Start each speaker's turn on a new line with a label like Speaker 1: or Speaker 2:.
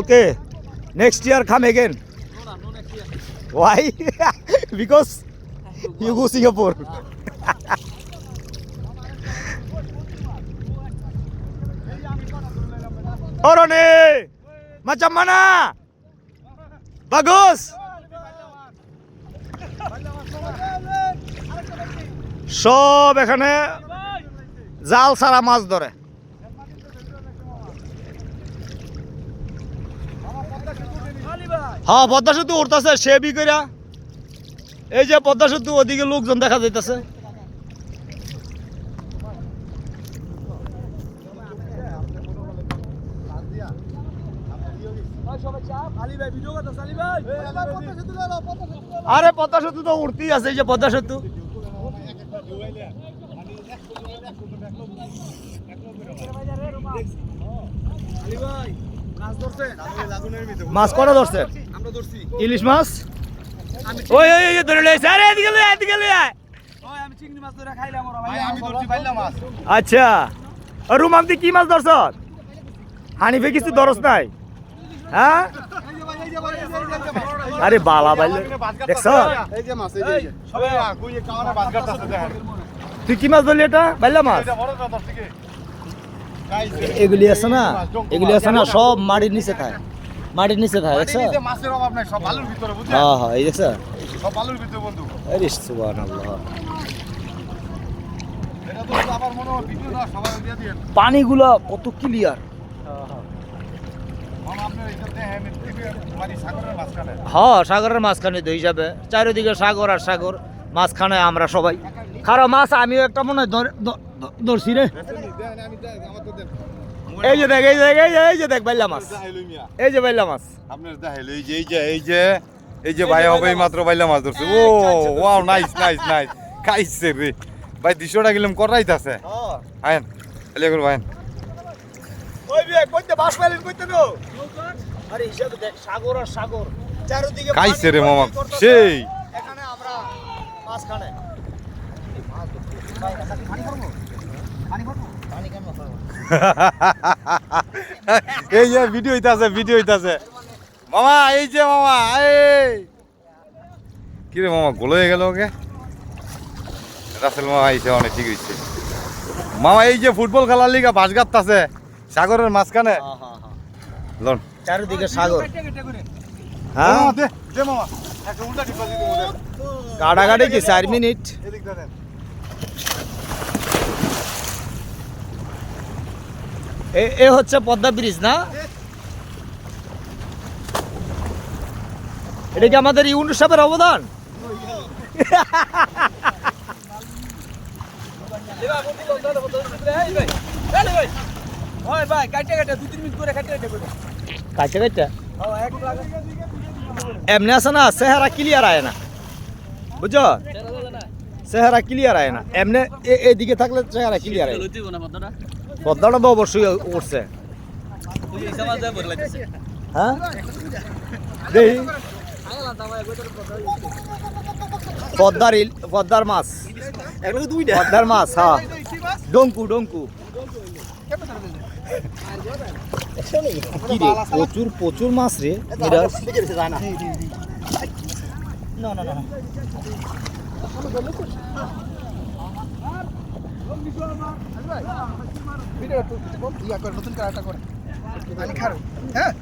Speaker 1: Okay next year come again why because you go Singapore অরণে মাচাম মানা বাগস সব এখানে জাল সারা মাছ ধরে। হ্যাঁ পদ্মা সেতু উঠতেছে, সে বি কইরা। এই যে পদ্মা সেতু, ওদিকে লোকজন দেখা যাইতেছে। আরে, পদ্মা সেতু তো উঠতেই আছে, এই যে পদ্মা সেতু। মাছ কটা ধরছেন ইলিশ মাছ? ওই ওই ওই ধরে লইছে। আরে এদিকে লই আয়, এদিকে লই আয়। আচ্ছা। আর রুমাম দি কি মাছ ধরছ? হানিফে কিছু ধরস নাই। হ্যাঁ? আরে বালা বাইলে দেখছ? তুই কি মাছ ধরলি এটা? বাইলা মাছ? এগুলি আছে না? এগুলি আছে না সব মাটির নিচে খায়। মাটির নিচে দেখছ?
Speaker 2: বুঝছেন
Speaker 1: হ্যাঁ হ্যাঁ এই দেখছ? আরে পানিগুলো কত ক্লিয়ার হ্যাঁ সাগরের মাঝখানে তো হিসাবে চারিদিকে সাগর আর সাগর মাঝখানে আমরা সবাই। খারাপ মাছ আমিও একটা মনে হয় ধরছি রে এই যে দেখ এই যে এই যে এই যে দেখ বাইলা মাছ। এই যে বাইলা মাছ।
Speaker 2: আপনার দেখাইলো এই যে এই যে এই যে এই যে ভাই হবে মাত্র বাইলা মাছ ধরছে। ও ওয়াও নাইস নাইস নাইস খাইছে রে। ভাই দুশোটা গেলাম আয়েন এলে করব আয়েন।
Speaker 1: সাগর সাগর।
Speaker 2: খাইছে রে মামা। সেই।
Speaker 1: এখানে আমরা মাঝখানে
Speaker 2: এই যে ভিডিও হইতাছে ভিডিও হইতাছে। মামা এই যে মামা এই। কি রে মামা গোল হয়ে গেল ওকে? রাসেল মামা আইছে অনেক ঠিক হইছে। মামা এই যে ফুটবল খেলার লিগা বাস গাত্তাছে সাগরের মাঝখানে।
Speaker 1: হ্যাঁ হ্যাঁ হ্যাঁ।
Speaker 2: লন।
Speaker 1: চারিদিকে সাগর। হ্যাঁ?
Speaker 2: দে দে মামা। একটা উল্টা টিপা দিতে ওদের।
Speaker 1: কি চার মিনিট?
Speaker 2: এদিক
Speaker 1: এ হচ্ছে পদ্মা ব্রিজ, না? এটা কি আমাদের ইউনুস অবদান? এমনি আছে না, চেহারা ক্লিয়ার আয় না। বুঝছ? চেহারা ক্লিয়ার আয় না। এমনি এদিকে থাকলে চেহারা ক্লিয়ার আয়। পদ্মাটা তো অবশ্যই উঠছে। হ্যাঁ? দেখি পদ্মার পদ্মার মাছ। পদ্মার মাছ হ্যাঁ। ডঙ্কু ডঙ্কু। প্রচুর প্রচুর মাছ রে না না না।
Speaker 3: নতুন কারাটা করে। পানি খারো। হ্যাঁ?